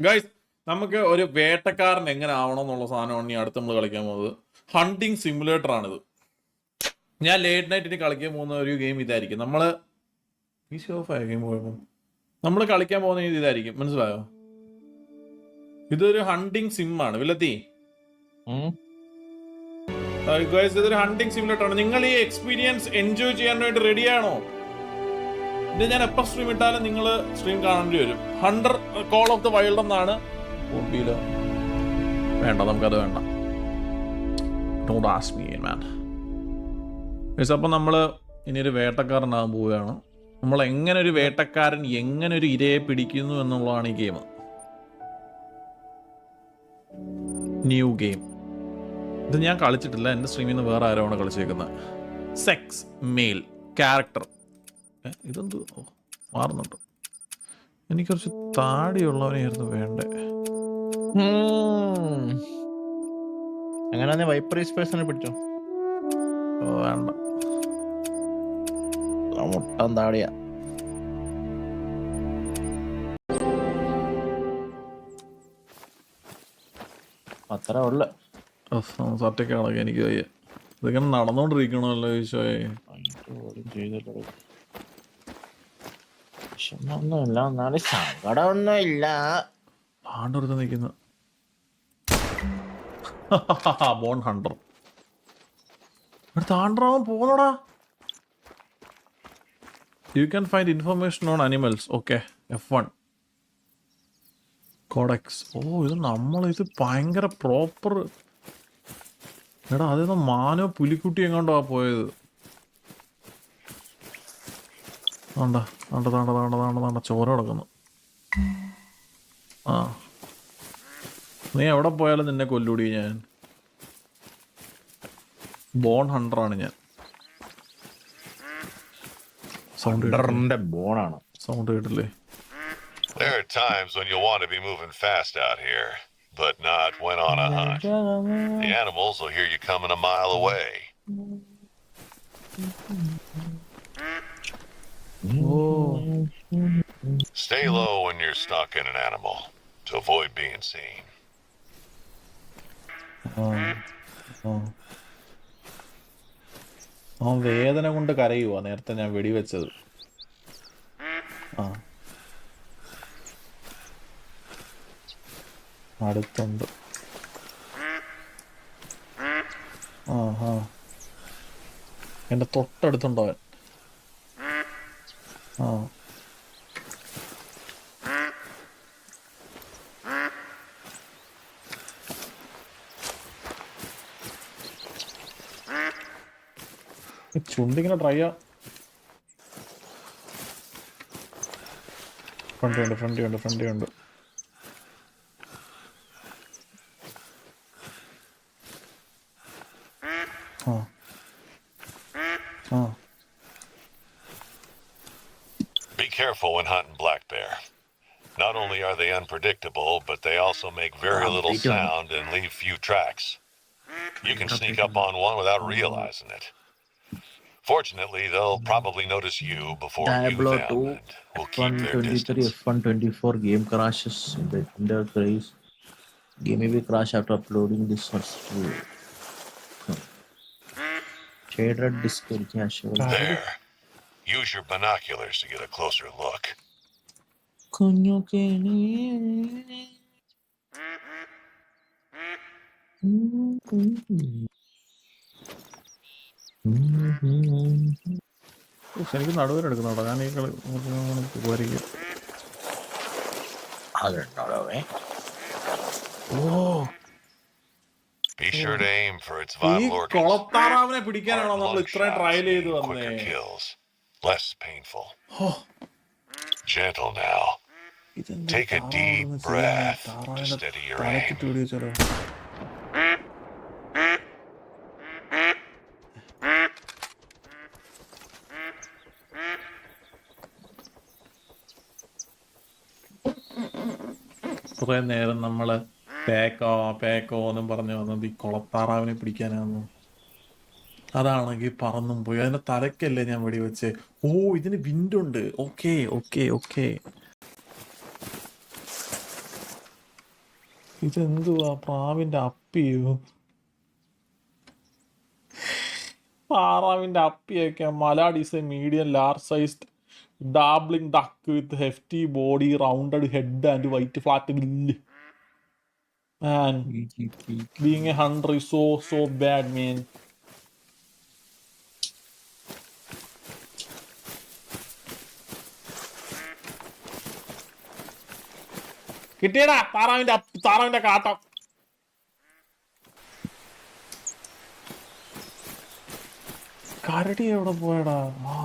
Guys നമുക്ക് ഒരു വേട്ടക്കാരൻ എങ്ങനെ ആവണം എന്നുള്ള സാധനമാണ് ഈ അടുത്ത് നമ്മൾ കളിക്കാൻ പോകുന്നത്. ഹണ്ടിങ് സിമുലേറ്റർ ആണിത്. ഞാൻ ലേറ്റ് നൈറ്റ് ഇനി കളിക്കാൻ പോകുന്ന ഒരു ഗെയിം ഇതായിരിക്കും. നമ്മൾ ഈ ഗെയിം നമ്മൾ കളിക്കാൻ പോകുന്ന ഇത് ഇതായിരിക്കും. മനസ്സിലായോ? ഇതൊരു ഹണ്ടിങ് സിം ആണ്. വില്ലത്തി. ഗൈസ് ഇതൊരു ഹണ്ടിങ് സിമുലേറ്റർ ആണ്. നിങ്ങൾ ഈ എക്സ്പീരിയൻസ് എൻജോയ് ചെയ്യാൻ വേണ്ടി റെഡിയാണോ ഇത് ഞാൻ എപ്പോൾ സ്ട്രീം ഇട്ടാലും നിങ്ങൾ സ്ട്രീം കാണേണ്ടി വരും. Hunter call of the wild എന്നാണ് ഹോബിയിലോ വേണ്ട നമുക്കത് വേണ്ട. Don't ask me man means അപ്പം നമ്മൾ ഇനി ഒരു വേട്ടക്കാരനാകാൻ പോവുകയാണ്. നമ്മൾ എങ്ങനെ ഒരു വേട്ടക്കാരൻ എങ്ങനെ ഒരു ഇരയെ പിടിക്കുന്നു എന്നുള്ളതാണ് ഈ ഗെയിം ന്യൂ ഗെയിം ഇത് ഞാൻ കളിച്ചിട്ടില്ല. എന്റെ സ്ട്രീമിൽ നിന്ന് വേറെ ആരാണ് കളിച്ചേക്കുന്നത്? സെക്സ് മെയിൽ ക്യാരക്ടർ ഇതെന്ത്? മാറുന്നുണ്ട്. എനിക്ക് കുറച്ച് താടിയുള്ളവനായിരുന്നു വേണ്ടേ. അങ്ങനെ വൈപ്പറീസ് പേഴ്സണെ പിടിച്ചോ? വേണ്ട. മുട്ടം താടിയാ. അത്ര ഉള്ള. സത്യൊക്കെ കണക്ക് എനിക്ക് വയ്യ. ഇതൊക്കെ നടന്നുകൊണ്ടിരിക്കണമല്ലോ ഈശോയെ? വിഷമൊന്നുമില്ല. എന്നാലും സങ്കടമൊന്നുമില്ല. പാണ്ടൊരുത്ത് നിൽക്കുന്നു. ബോൺ ഹണ്ടർ താണ്ടറാവൻ പോന്നടാ you can find information on animals okay F one codex ഓ ഇത് നമ്മൾ ഇത് ഭയങ്കര പ്രോപ്പർ എടാ അതേതോ മാനോ പുലിക്കുട്ടി എങ്ങോട്ടാ പോയത്? താണ്ട താണ്ട താണ്ട താണ്ട താണ്ട താണ്ട ചോര കിടക്കുന്നു ആ നീ എവിടെ പോയാലും നിന്നെ കൊല്ലൂടി ഞാൻ ബോൺ ഹണ്ടറാണ് ഞാൻ സൗണ്ട് ബോണാണ് സൗണ്ട് കേട്ടില്ലേ There are times when you want to be moving fast out here, but not when on a hunt. The animals will hear you coming a mile away. Oh Stay low when you're stuck in an animal to avoid being seen. ആ, വേദന കൊണ്ട് കരയുവാ നേരത്തെ ഞാൻ വെടിവെച്ചത്. ആ. അടുത്തുണ്ട്. ആ ഹാ എന്റെ തൊട്ടടുത്തുണ്ടോ അവൻ. ആ. ചുണ്ടിങ്ങനെ ഡ്രൈ ആ. ഫ്രണ്ടി ഉണ്ട് ഫ്രണ്ടി ഉണ്ട് ഫ്രണ്ടി ഉണ്ട്. Are they unpredictable, but they also make very little sound and leave few tracks. You can sneak up on one without realizing it. Fortunately, they'll probably notice you before you Diablo them 2, and will keep their 123 distance. F124 game crashes in the Ender craze. Game may be crash after uploading this first disk. There. Use your binoculars to get a closer look കുഞ്ഞു കിളിയേ. ഉഫ്, എനിക്ക് നടുവിലെടുക്കുന്നുണ്ടോ ഞാൻ ഈ കളി പോയിരിക്കും അതുണ്ടോളവേ. ഓ Be sure to aim for its ഈ vital organs. കൊളത്താറാവിനെ പിടിക്കാനാണോ Heart, നമ്മൾ lung ഇത്രയും shots ട്രയൽ ചെയ്ത് mean വന്നേ quicker kills, less painful. Oh, Gentle now. Take a deep breath. to steady your aim. കുറെ നേരം നമ്മൾ പേക്കോ പേക്കോ എന്നും പറഞ്ഞു വന്നത് ഈ കുളത്താറാവിനെ പിടിക്കാനാന്ന്. അതാണെങ്കിൽ പറന്നും പോയി. അതിന്റെ തലക്കല്ലേ ഞാൻ വെടിവെച്ച്. ഓ ഇതിന് വിൻഡുണ്ട്. Okay okay okay. ഇതെന്തുവാ? പ്രാവിന്റെ അപ്പിയോ പാറാവിന്റെ അപ്പിയൊക്കെ mallard is a medium large sized dabbling duck with hefty body rounded head and white flat bill man being a hundred so so bad bad കിട്ടിയടാ താറാവിന്റെ അപ്പി താറാവിന്റെ കാട്ടം കരടി എവിടെ പോയടാ ആ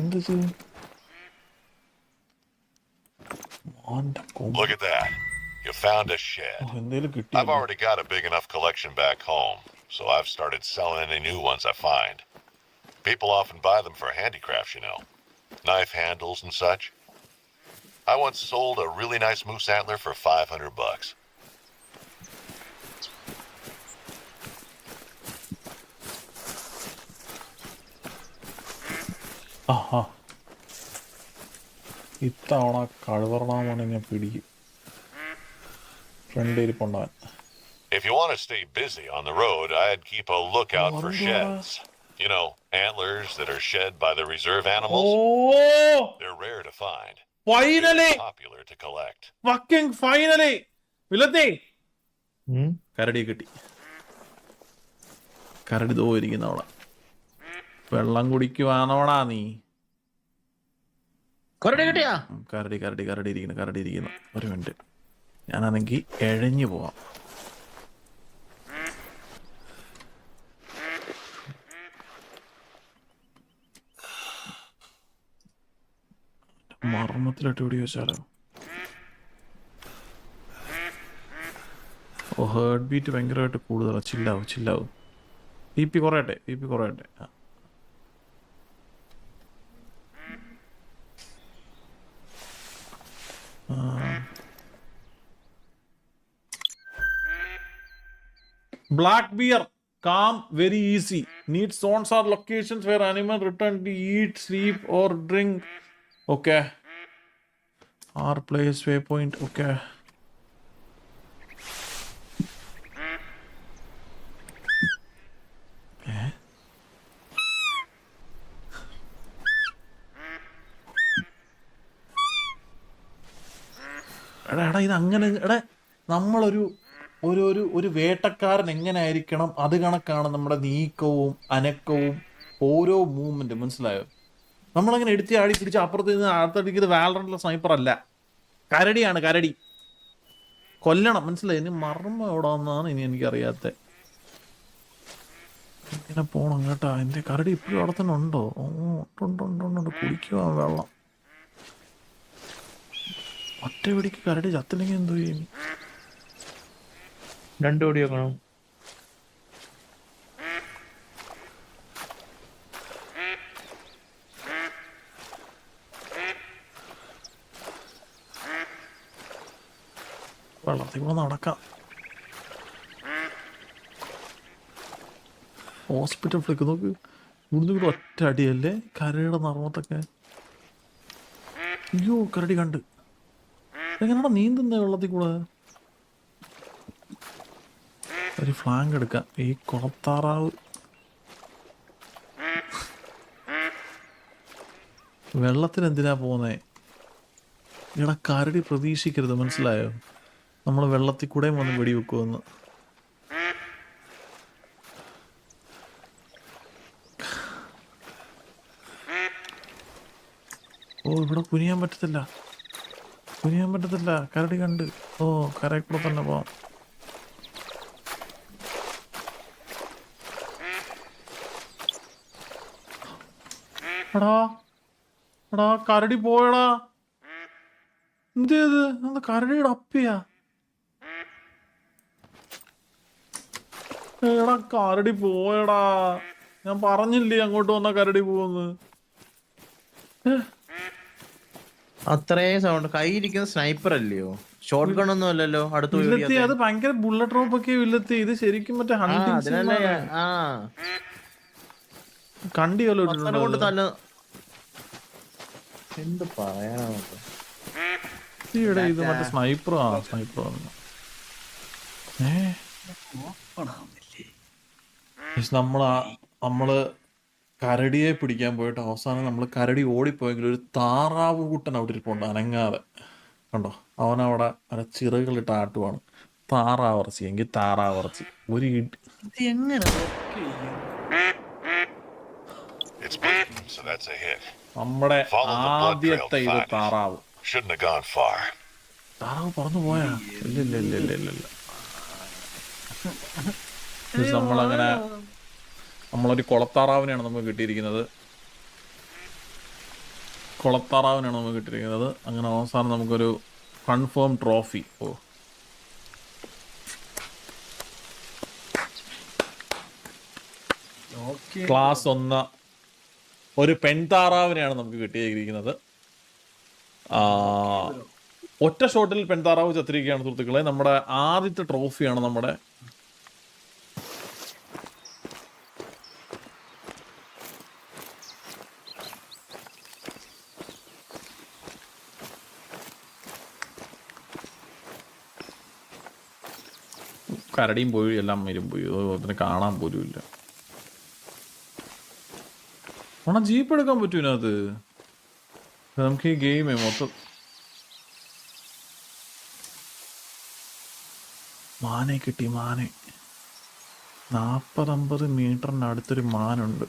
എന്ത് ചെയ്യും മോന്റെ കൊമ്പ്. Look at that. You found a shed. ഓ, എന്തേലും I've കിട്ടിയ already got a big enough collection back home, so I've started selling any new ones I find. People often buy them for handicrafts, you know, knife handles and such. I once sold a really nice moose antler for 500 bucks. ആഹാ ഇത്തവണ കഴുവറണാമണിനെ പിടിക്കും friend ഇരിപ്പുണ്ടാൻ If you want to stay busy on the road, I'd keep a lookout for Wonder- sheds. You know, antlers that are shed by the reserve of animals. They're rare to find, Finally popular to collect. Fucking finally വിലത്തി കരടി കിട്ടി. കരടി തോ ഇരിക്കുന്ന വെള്ളം കുടിക്കുവാണോടാ നീ? കരടി കിട്ടിയാ? കരടി കരടി കരടി ഇരിക്കുന്നു കരടി ഇരിക്കുന്നു. ഒരു മിനിറ്റ്. ഞാനാണെങ്കിൽ എഴഞ്ഞു പോവാം. മർമ്മത്തിലിട്ട് പിടി വെച്ചാലോ ഓ ഹേർട്ട് ബീറ്റ് ഭയങ്കരമായിട്ട് കൂടുതലാണ് ചില്ലാവും ചില്ലാവും ബി പി കുറയട്ടെ ബി പി കുറയട്ടെ ആ Black bear, calm, very easy. Need zones or locations where animal return to eat, sleep, or drink. Okay. R place waypoint. Okay. എടാ എടാ ഇത് അങ്ങനെ എടാ നമ്മളൊരു ഒരു ഒരു ഒരു വേട്ടക്കാരൻ എങ്ങനെ ആയിരിക്കണം അത് കണക്കാണ് നമ്മുടെ നീക്കവും അനക്കവും ഓരോ മൂവ്മെന്റും മനസ്സിലായോ നമ്മളങ്ങനെ എടുത്തി ആടി പിടിച്ച് അപ്പുറത്ത് നിന്ന് അടുത്തടിക്കുന്നത് വാലറിന്റെ സ്നൈപ്പർ അല്ല. കരടിയാണ് കരടി. കൊല്ലണം മനസ്സിലായി? ഇനി മർമ്മ എവിടാന്നാണ് ഇനി എനിക്കറിയാത്ത. ഇങ്ങനെ പോണം കേട്ടാ. എന്റെ കരടി ഇപ്പോഴും അവിടെ തന്നെ ഉണ്ടോ? ഓ കുടിക്കുക കുടിക്കുവാ വെള്ളം. ഒറ്റ പിടിക്ക് കരടി ചത്തില്ലെങ്കിൽ എന്തോ ചെയ്യും രണ്ടു കോടി വെക്കണം കൂടെ നടക്കാം ഹോസ്പിറ്റൽ ഫ്ലിക്ക് നോക്ക്. ഇവിടുന്ന് ഇവിടെ ഒറ്റ അടിയല്ലേ? കരയുടെ നർമ്മത്തൊക്കെ. അയ്യോ കരടി കണ്ട്. എങ്ങനെയാ നീന്തുന്നേ വെള്ളത്തിൽ കൂടെ? ഒരു ഫ്ലാങ്ക് എടുക്കാം. ഈ കുളത്താറാവ്. വെള്ളത്തിന് എന്തിനാ പോകുന്നേ? ഇവിടെ കരടി പ്രതീക്ഷിക്കരുത്. മനസ്സിലായോ? നമ്മൾ വെള്ളത്തിൽ കൂടെ വന്ന് വെടിവെക്കുമെന്ന്. ഓ ഇവിടെ കുനിയാൻ പറ്റത്തില്ല. കുനിയാൻ പറ്റത്തില്ല. കരടി കണ്ട്. ഓ കരയിൽ കൂടെ തന്നെ പോവാം. എടാ എടാ കരടി പോയടാ. എന്ത് എന്താ കരടിയുടെ അപ്പിയാ. എടാ കരടി പോയടാ. ഞാൻ പറഞ്ഞില്ലേ അങ്ങോട്ട് വന്ന കരടി പോവെന്ന് അത്രേ സൗണ്ട്. കയ്യിരിക്കുന്ന സ്നൈപ്പർ അല്ലയോ? ഷോട്ട് ഗൺ ഒന്നും അല്ലല്ലോ അടുത്ത് അത് ഭയങ്കര ബുള്ളറ്റ് ഡ്രോപ്പ് ഒക്കെ വില്ലത്തി. ഇത് ശരിക്കും മറ്റേ ഹണ്ടിങ് കണ്ടിയല്ലോ കൊണ്ട് എന്ത് പറയാനാ ഇത് മറ്റേ സ്നൈപ്പർ ആ സ്നൈപ്പർ ഏ? Guys, നമ്മൾ കരടിയെ പിടിക്കാൻ പോയിട്ട് അവസാനം നമ്മൾ കരടി ഓടിപ്പോയെങ്കിൽ ഒരു താറാവ് കൂട്ടൻ അവിടെ ഇരിപ്പുണ്ട് അനങ്ങാതെ. കണ്ടോ? അവനവിടെ അവിടെ ചിറകളിട്ട് ആട്ടുവാണ്. താറാവറച്ചി എങ്കിൽ താറാവറച്ചി. ഒരു എങ്ങനെ നമ്മുടെ ആദ്യത്തെ ഇത്. താറാവ്. താറാവ് പറന്നു പോയാ? ഇല്ല ഇല്ല ഇല്ല ഇല്ല ഇല്ല നമ്മളങ്ങനെ നമ്മളൊരു കുളത്താറാവിനെയാണ് നമുക്ക് കിട്ടിയിരിക്കുന്നത്. കുളത്താറാവിനാണ് നമുക്ക് കിട്ടിയിരിക്കുന്നത്. അങ്ങനെ അവസാനം നമുക്കൊരു കൺഫേം ട്രോഫി ഓ. ക്ലാസ് ഒന്ന്. ഒരു പെൺതാറാവിനെയാണ് നമുക്ക് കിട്ടിയിരിക്കുന്നത്. ആ, ഒറ്റ ഷോട്ടിൽ പെൺതാറാവ് ചത്തിരിക്കുകയാണ് സുഹൃത്തുക്കളെ. നമ്മുടെ ആദ്യത്തെ ട്രോഫിയാണ് നമ്മുടെ കരടിയും പോയി എല്ലാം വരും പോയി. അതിനെ കാണാൻ പോലും ഇല്ല. ഓണ ജീപ്പ് എടുക്കാൻ പറ്റൂ അത് നമുക്ക് ഈ ഗെയിമേ മൊത്തം. മാനെ കിട്ടി മാനെ. നാപ്പതമ്പത് മീറ്ററിന് അടുത്തൊരു മാനുണ്ട്.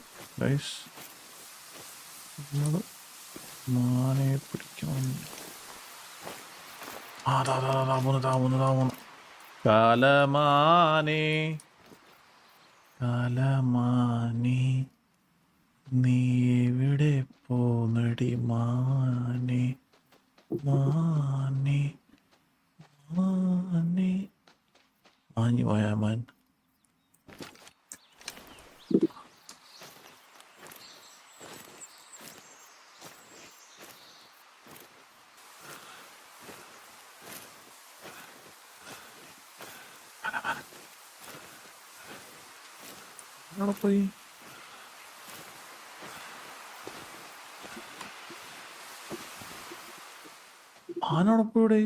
നമ്മൾ മാനെ പിടിക്കണം. ആ താ താ താ പോന്നു താ താ കലമാനെ കലമാനെ നീ എവിടെ പോന്നടി മാനെ മാനെ മാനെ. മാഞ്ഞു പോയാ മാൻ. എവിടെ പോയി ആനോടൊപ്പം ഇവിടെ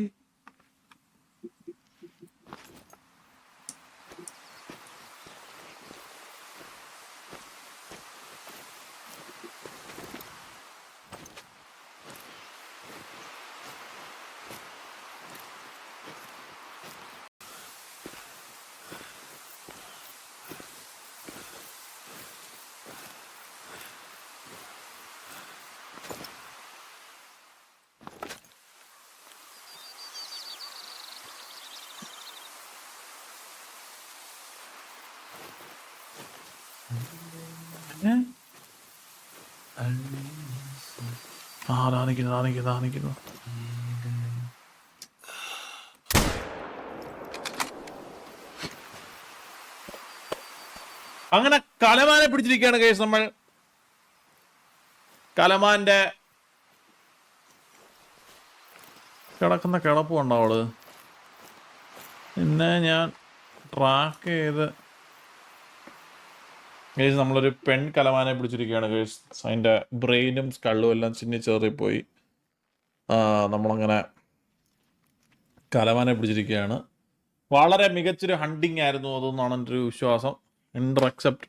ആ അതാ നിൽക്കുന്നു നിൽക്കുന്നു അങ്ങനെ കലമാനെ പിടിച്ചിരിക്കുകയാണ് കേസ് നമ്മൾ. കലമാന്റെ കിടക്കുന്ന കിടപ്പുണ്ടോ അവൾ? പിന്നെ ഞാൻ ട്രാക്ക് ചെയ്ത് ഗേസ് നമ്മളൊരു പെൺ കലമാനെ പിടിച്ചിരിക്കുകയാണ് ഗേസ് അതിന്റെ ബ്രെയിനും സ്കള്ളും എല്ലാം ചിന്നി ചേറിപ്പോയി ആ, നമ്മളങ്ങനെ കലമാനെ പിടിച്ചിരിക്കുകയാണ്. വളരെ മികച്ചൊരു ഹണ്ടിങ് ആയിരുന്നു അതെന്നാണ് എന്റെ ഒരു വിശ്വാസം. Inter accept